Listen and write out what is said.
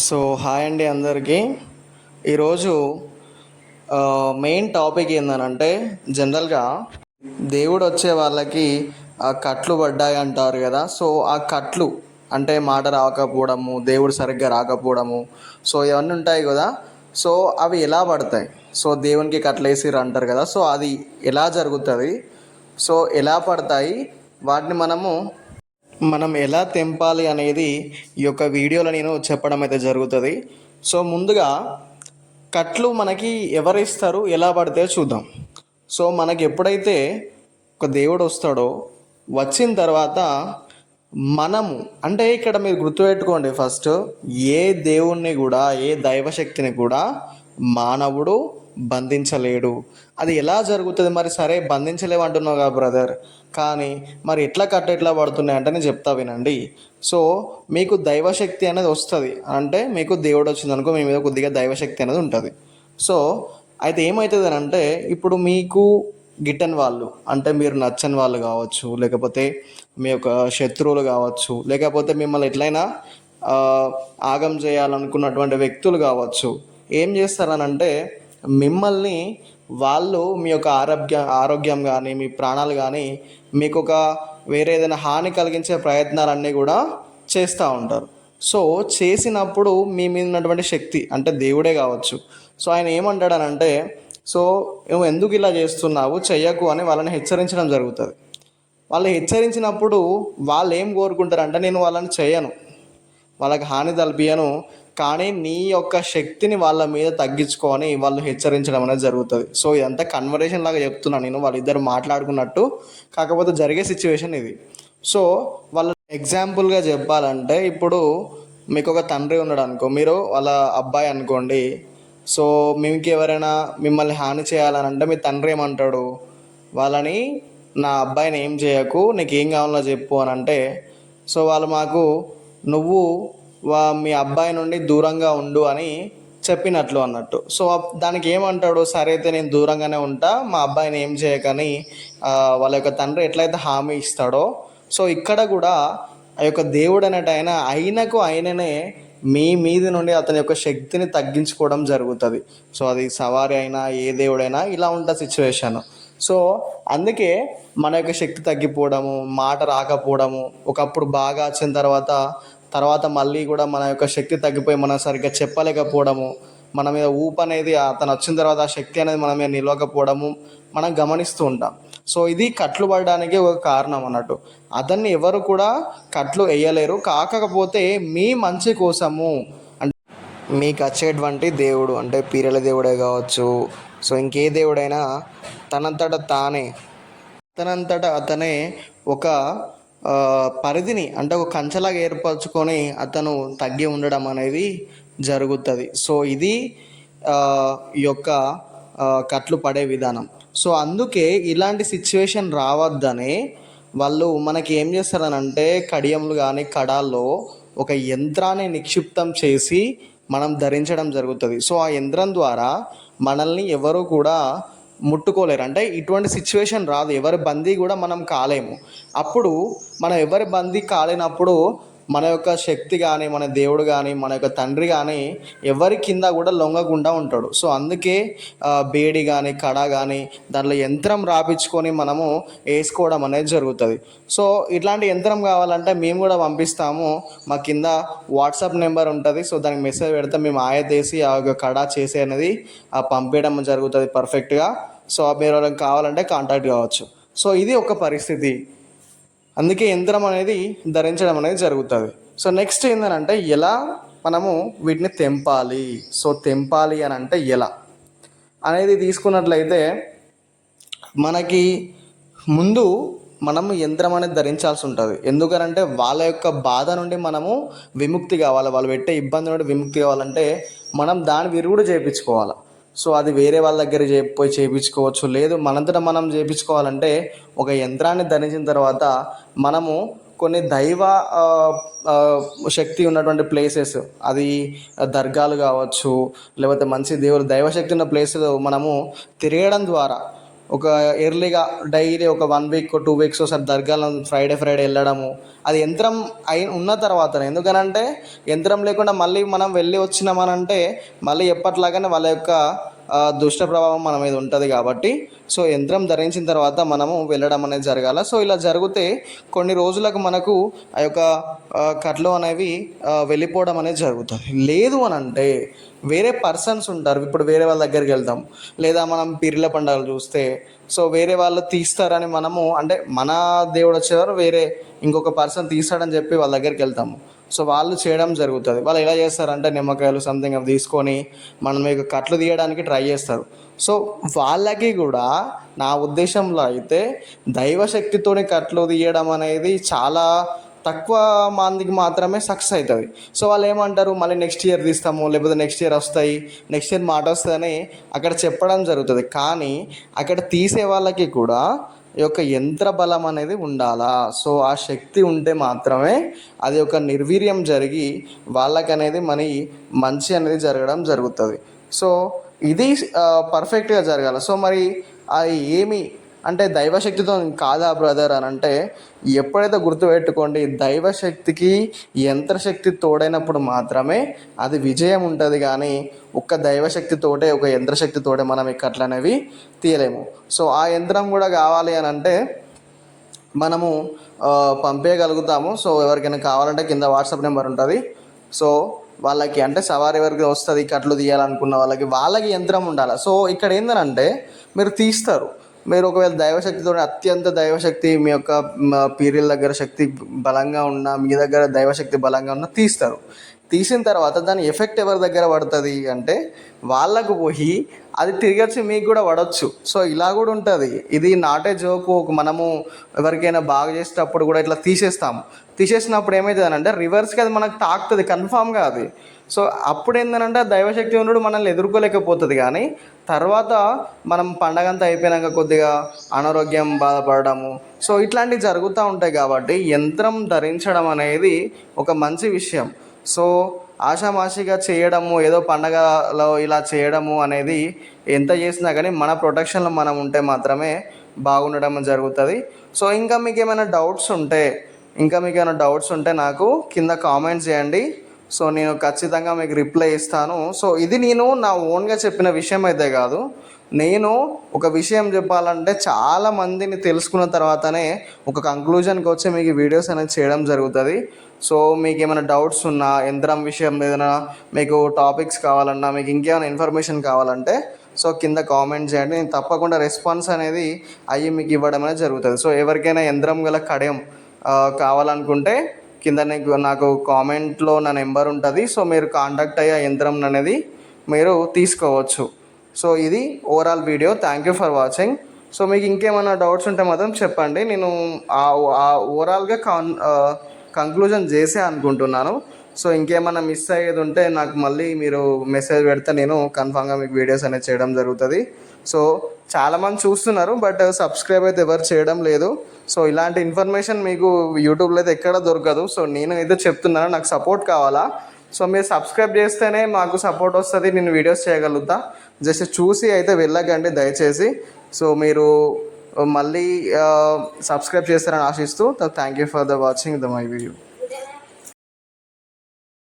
So hi అండి అందరికీ. ఈరోజు మెయిన్ టాపిక్ ఏందనంటే జనరల్గా దేవుడు వచ్చే వాళ్ళకి ఆ కట్లు పడ్డాయి అంటారు కదా. సో ఆ కట్లు అంటే మాట రాకపోవడము దేవుడు సరిగ్గా రాకపోవడము సో ఇవన్నీ ఉంటాయి కదా. సో అవి ఎలా పడతాయి? సో దేవునికి కట్లేసిర్రు అంటారు కదా. సో అది ఎలా జరుగుతుంది? సో ఎలా పడతాయి? వాటిని మనము మనం ఎలా తెంపాలి అనేది ఈ యొక్క వీడియోలో నేను చెప్పడం అయితే జరుగుతుంది. సో ముందుగా కట్లు మనకి ఎవరు ఇస్తారు ఎలా పడితే చూద్దాం. సో మనకి ఎప్పుడైతే ఒక దేవుడు వస్తాడో వచ్చిన తర్వాత మనము అంటే ఇక్కడ మీరు గుర్తుపెట్టుకోండి ఫస్ట్ ఏ దేవుణ్ణి కూడా ఏ దైవశక్తిని కూడా మానవుడు బంధించలేడు. అది ఎలా జరుగుతుంది? మరి సరే బంధించలేవు అంటున్నావు కదా బ్రదర్ కానీ మరి ఎట్లా కట్ట ఎట్లా పడుతున్నాయి అంటే నేను చెప్తా వినండి. సో మీకు దైవశక్తి అనేది వస్తుంది. అంటే మీకు దేవుడు వచ్చింది అనుకో మీ మీద కొద్దిగా దైవశక్తి అనేది ఉంటుంది. సో అయితే ఏమవుతుంది అని అంటే ఇప్పుడు మీకు గిట్టని వాళ్ళు అంటే మీరు నచ్చని వాళ్ళు కావచ్చు లేకపోతే మీ యొక్క శత్రువులు కావచ్చు లేకపోతే మిమ్మల్ని ఎట్లయినా ఆగం చేయాలనుకున్నటువంటి వ్యక్తులు కావచ్చు ఏం చేస్తారనంటే మిమ్మల్ని వాళ్ళు మీ యొక్క ఆరోగ్య ఆరోగ్యం కానీ మీ ప్రాణాలు కానీ మీకు ఒక వేరే ఏదైనా హాని కలిగించే ప్రయత్నాలన్నీ కూడా చేస్తూ ఉంటారు. సో చేసినప్పుడు మీ మీద ఉన్నటువంటి శక్తి అంటే దేవుడే కావచ్చు. సో ఆయన ఏమంటాడనంటే సో నువ్వు ఎందుకు ఇలా చేస్తున్నావు? చెయ్యకు అని వాళ్ళని హెచ్చరించడం జరుగుతుంది. వాళ్ళు హెచ్చరించినప్పుడు వాళ్ళు ఏం కోరుకుంటారంటే నేను వాళ్ళని చేయను వాళ్ళకి హాని తలపియను కానీ నీ యొక్క శక్తిని వాళ్ళ మీద తగ్గించుకొని వాళ్ళు హెచ్చరించడం అనేది జరుగుతుంది. సో ఇదంతా కన్వర్జేషన్ లాగా చెప్తున్నాను నేను వాళ్ళిద్దరు మాట్లాడుకున్నట్టు. కాకపోతే జరిగే సిచ్యువేషన్ ఇది. సో వాళ్ళ ఎగ్జాంపుల్గా చెప్పాలంటే ఇప్పుడు మీకు ఒక తండ్రి ఉన్నాడు అనుకో మీరు వాళ్ళ అబ్బాయి అనుకోండి. సో మీకు ఎవరైనా మిమ్మల్ని హాని చేయాలని అంటే మీ తండ్రి ఏమంటాడు? వాళ్ళని నా అబ్బాయిని ఏం చేయకు నీకు ఏం కావాలో చెప్పు అని అంటే సో వాళ్ళు మాకు నువ్వు వా మీ అబ్బాయి నుండి దూరంగా ఉండు అని చెప్పినట్లు అన్నట్టు. సో దానికి ఏమంటాడు? సరే అయితే నేను దూరంగానే ఉంటా. మా అబ్బాయిని ఏం చేయకని వాళ్ళ యొక్క తండ్రి ఎట్లయితే హామీ ఇస్తాడో సో ఇక్కడ కూడా ఆ యొక్క దేవుడు అనేట ఆయనకు ఆయననే మీ మీద నుండి అతని యొక్క శక్తిని తగ్గించుకోవడం జరుగుతుంది. సో అది సవారి అయినా ఏ దేవుడైనా ఇలా ఉంటుంది సిచ్యువేషన్. సో అందుకే మన యొక్క శక్తి తగ్గిపోవడము మాట రాకపోవడము ఒకప్పుడు బాగా వచ్చిన తర్వాత తర్వాత మళ్ళీ కూడా మన యొక్క శక్తి తగ్గిపోయి మనం సరిగ్గా చెప్పలేకపోవడము మన మీద ఊపు అనేది అతను వచ్చిన తర్వాత ఆ శక్తి అనేది మన మీద నిలవకపోవడము మనం గమనిస్తూ ఉంటాం. సో ఇది కట్లు పడడానికి ఒక కారణం అన్నట్టు. అతన్ని ఎవరు కూడా కట్లు వేయలేరు కాకపోతే మీ మంచి కోసము. అంటే మీకు వచ్చేటువంటి దేవుడు అంటే పీరల దేవుడే కావచ్చు. సో ఇంకే దేవుడైనా తనంతట తానే తనంతట అతనే ఒక పరిధిని అంటే ఒక కంచెలాగా ఏర్పరచుకొని అతను తగ్గి ఉండడం అనేది జరుగుతుంది. సో ఇది ఈ యొక్క కట్లు పడే విధానం. సో అందుకే ఇలాంటి సిచ్యువేషన్ రావద్దనే వాళ్ళు మనకి ఏం చేస్తారనంటే కడియంలు కానీ కడాల్లో ఒక యంత్రాన్ని నిక్షిప్తం చేసి మనం ధరించడం జరుగుతుంది. సో ఆ యంత్రం ద్వారా మనల్ని ఎవరు కూడా ముట్టుకోలేరు. అంటే ఇటువంటి సిచ్యువేషన్ రాదు. ఎవరి బందీ కూడా మనం కాలేము. అప్పుడు మనం ఎవరి బందీ కాలేనప్పుడు మన యొక్క శక్తి కానీ మన దేవుడు కానీ మన యొక్క తండ్రి కానీ ఎవరి కింద కూడా లొంగకుండా ఉంటాడు. సో అందుకే బేడి కానీ కడ కానీ దాంట్లో యంత్రం రాపించుకొని మనము వేసుకోవడం అనేది జరుగుతుంది. సో ఇట్లాంటి యంత్రం కావాలంటే మేము కూడా పంపిస్తాము. మా కింద వాట్సాప్ నెంబర్ ఉంటుంది. సో దానికి మెసేజ్ పెడితే మేము ఆయతేసి ఆ యొక్క కడ చేసే అనేది ఆ పంపించడం జరుగుతుంది పర్ఫెక్ట్గా. సో మీరు వాళ్ళకి కావాలంటే కాంటాక్ట్ కావచ్చు. సో ఇది ఒక పరిస్థితి. అందుకే యంత్రం అనేది ధరించడం అనేది జరుగుతుంది. సో నెక్స్ట్ ఏంటంటే ఎలా మనము వీటిని తెంపాలి? సో తెంపాలి అని అంటే ఎలా? అనేది తీసుకున్నట్లయితే మనకి ముందు మనం యంత్రం అనేది ధరించాల్సి ఉంటుంది. ఎందుకనంటే వాళ్ళ యొక్క బాధ నుండి మనము విముక్తి కావాలి. వాళ్ళు పెట్టే ఇబ్బంది నుండి విముక్తి కావాలంటే మనం దాని విరుగుడు చేయించుకోవాలి సో అది వేరే వాళ్ళ దగ్గర పోయి చేయించుకోవచ్చు లేదు మనంతట మనం చేయించుకోవాలంటే ఒక యంత్రాన్ని ధరించిన తర్వాత మనము కొన్ని దైవ శక్తి ఉన్నటువంటి ప్లేసెస్ అది దర్గాలు కావచ్చు లేకపోతే మంచి దేవుడు దైవశక్తి ఉన్న ప్లేసులు మనము తిరగడం ద్వారా ఒక ఎర్లీగా డైలీ ఒక వన్ వీక్ టూ వీక్స్ ఒకసారి దర్గాలో ఫ్రైడే ఫ్రైడే వెళ్ళడము. అది యంత్రం అయి ఉన్న తర్వాత ఎందుకనంటే యంత్రం లేకుండా మళ్ళీ మనం వెళ్ళి వచ్చినామనంటే మళ్ళీ ఎప్పట్లాగానే వాళ్ళ యొక్క దుష్ట ప్రభావం మన మీద ఉంటుంది కాబట్టి సో యంత్రం ధరించిన తర్వాత మనము వెళ్ళడం అనేది జరగాల. సో ఇలా జరిగితే కొన్ని రోజులకు మనకు ఆ యొక్క కట్లు అనేవి వెళ్ళిపోవడం అనేది జరుగుతుంది. లేదు అని అంటే వేరే పర్సన్స్ ఉంటారు. ఇప్పుడు వేరే వాళ్ళ దగ్గరికి వెళ్తాం లేదా మనం పీర్ల పండుగలు చూస్తే సో వేరే వాళ్ళు తీస్తారని మనము అంటే మన దేవుడు వచ్చేవారు వేరే ఇంకొక పర్సన్ తీస్తాడని చెప్పి వాళ్ళ దగ్గరికి వెళ్తాము. సో వాళ్ళు చేయడం జరుగుతుంది. వాళ్ళు ఎలా చేస్తారంటే నిమ్మకాయలు సంథింగ్ అవి తీసుకొని మనం మీకు కట్లు తీయడానికి ట్రై చేస్తారు. సో వాళ్ళకి కూడా నా ఉద్దేశంలో అయితే దైవశక్తితోని కట్లు తీయడం అనేది చాలా తక్కువ మందికి మాత్రమే సక్సెస్ అవుతుంది సో వాళ్ళు ఏమంటారు మళ్ళీ నెక్స్ట్ ఇయర్ తీస్తాము లేకపోతే నెక్స్ట్ ఇయర్ వస్తాయి నెక్స్ట్ ఇయర్ మాట వస్తుందని అక్కడ చెప్పడం జరుగుతుంది. కానీ అక్కడ తీసే వాళ్ళకి కూడా యొక్క యంత్ర బలం అనేది ఉండాలా? సో ఆ శక్తి ఉంటే మాత్రమే అది ఒక నిర్వీర్యం జరిగి వాళ్ళకనేది మన మంచి అనేది జరగడం జరుగుతుంది. సో ఇది పర్ఫెక్ట్గా జరగాలి. సో మరి అది ఏమి అంటే దైవశక్తితో కాదా బ్రదర్ అని అంటే ఎప్పుడైతే గుర్తుపెట్టుకోండి దైవశక్తికి యంత్రశక్తి తోడైనప్పుడు మాత్రమే అది విజయం ఉంటుంది కానీ ఒక్క దైవశక్తితోటే ఒక యంత్రశక్తితోటే మనం ఇక్కట్లనేవి తీయలేము. సో ఆ యంత్రం కూడా కావాలి అని అంటే మనము పంపేయగలుగుతాము. సో ఎవరికైనా కావాలంటే కింద వాట్సాప్ నెంబర్ ఉంటుంది. సో వాళ్ళకి అంటే సవారి వరకు వస్తుంది కట్లు తీయాలనుకున్న వాళ్ళకి వాళ్ళకి యంత్రం ఉండాలి. సో ఇక్కడ ఏంటంటే మీరు తీస్తారు. మీరు ఒకవేళ దైవశక్తితో అత్యంత దైవశక్తి మీ యొక్క మ, పీరియల్ దగ్గర శక్తి బలంగా ఉన్న మీ దగ్గర దైవశక్తి బలంగా ఉన్న తీస్తారు. తీసిన తర్వాత దాని ఎఫెక్ట్ ఎవరి దగ్గర పడుతుంది అంటే వాళ్ళకు పోయి అది తిరిగొచ్చి మీకు కూడా పడవచ్చు సో ఇలా కూడా ఉంటుంది. ఇది నాటే జోకు మనము ఎవరికైనా బాగా చేసేటప్పుడు కూడా ఇట్లా తీసేస్తాము. తీసేసినప్పుడు ఏమవుతుంది అంటే రివర్స్కి అది మనకు తాకుతుంది కన్ఫామ్గా అది. సో అప్పుడు ఏంటంటే దైవశక్తి ఉన్నప్పుడు మనల్ని ఎదుర్కోలేకపోతుంది కానీ తర్వాత మనం పండగ అంతా అయిపోయినాక కొద్దిగా అనారోగ్యం బాధపడము సో ఇట్లాంటివి జరుగుతూ ఉంటాయి కాబట్టి యంత్రం ధరించడం అనేది ఒక మంచి విషయం. సో ఆషామాషిగా చేయడము ఏదో పండగలో ఇలా చేయడము అనేది ఎంత చేసినా కానీ మన ప్రొటెక్షన్లో మనం ఉంటే మాత్రమే బాగుండడం జరుగుతుంది. సో ఇంకా మీకు ఏమైనా డౌట్స్ ఉంటే ఇంకా మీకు ఏమైనా డౌట్స్ ఉంటే నాకు కింద కామెంట్స్ చేయండి. సో నేను ఖచ్చితంగా మీకు రిప్లై ఇస్తాను. సో ఇది నేను నా ఓన్గా చెప్పిన విషయం అయితే కాదు. నేను ఒక విషయం చెప్పాలంటే చాలా మందిని తెలుసుకున్న తర్వాతనే ఒక కంక్లూజన్కి వచ్చి మీకు వీడియోస్ అనేది చేయడం జరుగుతుంది. సో మీకు ఏమైనా డౌట్స్ ఉన్నా యంత్రం విషయం ఏదైనా మీకు టాపిక్స్ కావాలన్నా మీకు ఇంకేమైనా ఇన్ఫర్మేషన్ కావాలంటే సో కింద కామెంట్ చేయండి. నేను తప్పకుండా రెస్పాన్స్ అనేది అయ్యి మీకు ఇవ్వడం అనేది జరుగుతుంది. సో ఎవరికైనా యంత్రం గల కడయం కావాలనుకుంటే కింద నాకు కామెంట్లో నా నెంబర్ ఉంటుంది. సో మీరు కాంటాక్ట్ అయ్యే యంత్రం అనేది మీరు తీసుకోవచ్చు. సో ఇది overall video thank you for watching so మీకు ఇంకేమైనా డౌట్స్ ఉంటే మాత్రం చెప్పండి. నేను ఆ ఆ ఓవరాల్గా కాన్ కంక్లూజన్ చేసే అనుకుంటున్నాను. సో ఇంకేమైనా మిస్ అయ్యేది ఉంటే నాకు మళ్ళీ మీరు మెసేజ్ పెడితే నేను కన్ఫామ్గా మీకు వీడియోస్ అనేది చేయడం జరుగుతుంది. సో చాలామంది చూస్తున్నారు బట్ సబ్స్క్రైబ్ అయితే ఎవరు చేయడం లేదు. సో ఇలాంటి ఇన్ఫర్మేషన్ మీకు యూట్యూబ్లో అయితే ఎక్కడ దొరకదు. సో నేను అయితే చెప్తున్నాను నాకు సపోర్ట్ కావాలా? సో మీరు సబ్స్క్రైబ్ చేస్తేనే మాకు సపోర్ట్ వస్తుంది నేను వీడియోస్ చేయగలుగుతా. జస్ట్ చూసి అయితే వెళ్ళకండి దయచేసి. సో మీరు మళ్ళీ సబ్స్క్రైబ్ చేస్తారని ఆశిస్తూ thank you for the watching the my video.